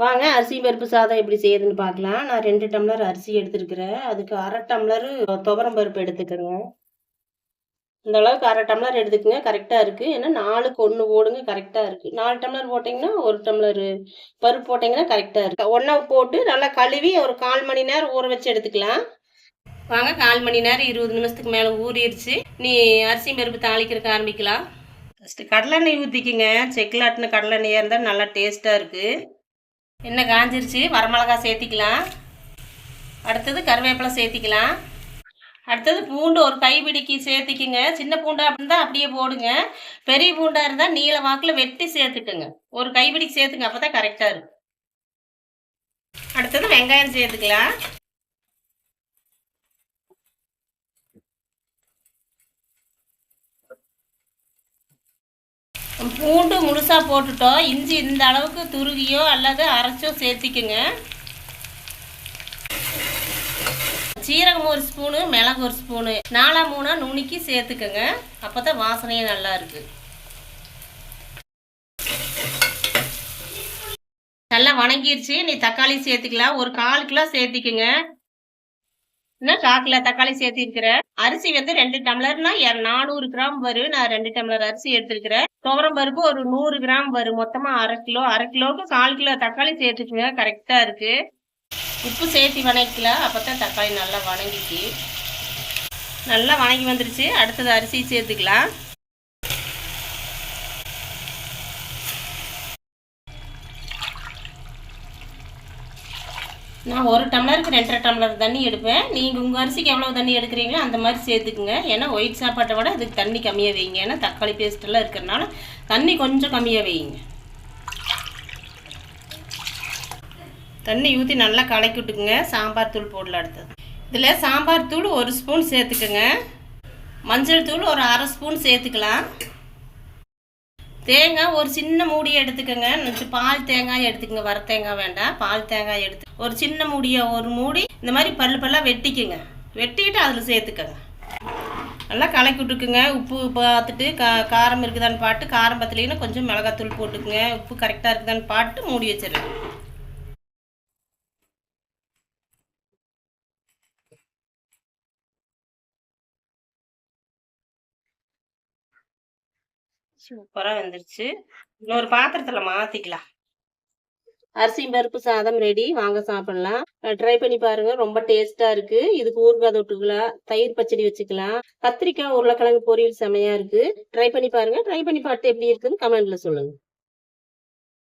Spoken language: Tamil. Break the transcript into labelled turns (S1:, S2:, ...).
S1: வாங்க அரிசி பருப்பு சாதம் எப்படி செய்யுதுன்னு பார்க்கலாம். நான் ரெண்டு டம்ளர் அரிசி எடுத்துருக்கிறேன். அதுக்கு அரை டம்ளர் துவரம் பருப்பு எடுத்துக்கோங்க. இந்த அளவுக்கு அரை டம்ளர் எடுத்துக்கோங்க. கரெக்டாக இருக்குது ஏன்னா நாலுக்கு ஒன்று போடுங்க கரெக்டாக இருக்குது நாலு டம்ளர் போட்டிங்கன்னா ஒரு டம்ளர் பருப்பு போட்டிங்கன்னா கரெக்டாக இருக்குது ஒன்றா போட்டு நல்லா கழுவி ஒரு கால் மணி நேரம் ஊற வச்சு எடுத்துக்கலாம். வாங்க கால் மணி நேரம் இருபது நிமிஷத்துக்கு மேலே ஊறிடுச்சு. நீ அரிசி பருப்பு தாளிக்கிறதுக்கு ஆரம்பிக்கலாம். ஃபஸ்ட்டு கடலெண்ணெய் ஊற்றிக்கிங்க செக்கிலாட்டின கடலெண்ணெயாக இருந்தால் நல்லா டேஸ்ட்டாக இருக்குது எண்ணெய் காஞ்சிருச்சு. வரமிளகா சேர்த்திக்கலாம். அடுத்தது கருவேப்பிலை சேர்த்திக்கலாம். அடுத்தது பூண்டு ஒரு கைபிடிக்கு சேர்த்திக்குங்க. சின்ன பூண்டா இருந்தால் அப்படியே போடுங்க. பெரிய பூண்டாக இருந்தால் நீல வாக்கில் வெட்டி சேர்த்துக்குங்க. ஒரு கைபிடிக்கு சேர்த்துங்க. அப்போ தான் கரெக்டாக இருக்கும். அடுத்தது வெங்காயம் சேர்த்துக்கலாம். பூண்டு முழுசாக போட்டுட்டோம். இஞ்சி இந்த அளவுக்கு துருகியோ அல்லது அரைச்சோ சேர்த்திக்குங்க. சீரகம் ஒரு ஸ்பூனு மிளகு ஒரு ஸ்பூனு. நாலா மூணா நுணுக்கி சேர்த்துக்கோங்க. அப்போ தான் வாசனையே நல்லா இருக்குது நல்லா வணங்கிருச்சு. நீ தக்காளி சேர்த்துக்கலாம். ஒரு கால் கிலோ சேர்த்திக்குங்க. என்ன காக்கில தக்காளி சேர்த்திருக்கிறேன் அரிசி வந்து ரெண்டு டம்ளர்னா நானூறு கிராம் வரும். நான் ரெண்டு டம்ளர் அரிசி எடுத்துருக்கிறேன். துவரம் பருப்பு ஒரு நூறு கிராம் வரும். மொத்தமா அரை கிலோ அரை கிலோவுக்கு கால் கிலோ தக்காளி சேர்த்துக்கோங்க. கரெக்டா இருக்கு. உப்பு சேர்த்து வணக்கல. அப்பதான் தக்காளி நல்லா வணங்கிச்சு. நல்லா வணங்கி வந்துருச்சு. அடுத்தது அரிசி சேர்த்துக்கலாம். நான் ஒரு டம்ளருக்கு ரெண்டரை டம்ளர் தண்ணி எடுப்பேன். நீங்கள் உங்கள் அரிசிக்கு எவ்வளோ தண்ணி எடுக்கிறீங்களோ அந்த மாதிரி சேர்த்துக்குங்க. ஏன்னா ஒயிட் சாப்பாட்டை விட அதுக்கு தண்ணி கம்மியாக வைங்க. ஏன்னா தக்காளி பேஸ்ட்டெல்லாம் இருக்கிறனால தண்ணி கொஞ்சம் கம்மியாக வைங்க. தண்ணி ஊற்றி நல்லா கலக்கி விட்டுக்குங்க. சாம்பார் தூள் போடல அடுத்தது இதில் சாம்பார் தூள் ஒரு ஸ்பூன் சேர்த்துக்குங்க. மஞ்சள் தூள் ஒரு அரை ஸ்பூன் சேர்த்துக்கலாம். தேங்காய் ஒரு சின்ன மூடியை எடுத்துக்கோங்க. பால் தேங்காய் எடுத்துக்கோங்க. வர தேங்காய் வேண்டாம். பால் தேங்காய் எடுத்து ஒரு சின்ன மூடியை ஒரு மூடி இந்த மாதிரி பல்லு பல்லாக வெட்டிக்குங்க. வெட்டிக்கிட்டு அதில் சேர்த்துக்கோங்க. நல்லா கலக்கி விட்டுக்குங்க. உப்பு பார்த்துட்டு கா காரம் இருக்குதான்னு பாட்டு காரம் பத்தலைன்னா கொஞ்சம் மிளகாத்தூள் போட்டுக்குங்க. உப்பு கரெக்டாக இருக்குதான்னு பாட்டு மூடி வச்சிடுறேன் சூப்பராக வந்துருச்சு. இன்னொரு பாத்திரத்தில் மாற்றிக்கலாம் அரிசி பருப்பு சாதம் ரெடி வாங்க சாப்பிடலாம். ட்ரை பண்ணி பாருங்க. ரொம்ப டேஸ்டா இருக்கு. இதுக்கு ஊறுகாய் தொட்டுக்கலாம். தயிர் பச்சடி வச்சுக்கலாம். கத்திரிக்காய் உருளைக்கிழங்கு பொரியல் செமையா இருக்கு. ட்ரை பண்ணி பாருங்க. ட்ரை பண்ணி பார்த்து எப்படி இருக்குன்னு கமெண்ட்ல சொல்லுங்க.